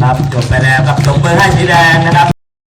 ครับจบไปแล้วครับตบมือให้สีแดงนะครับ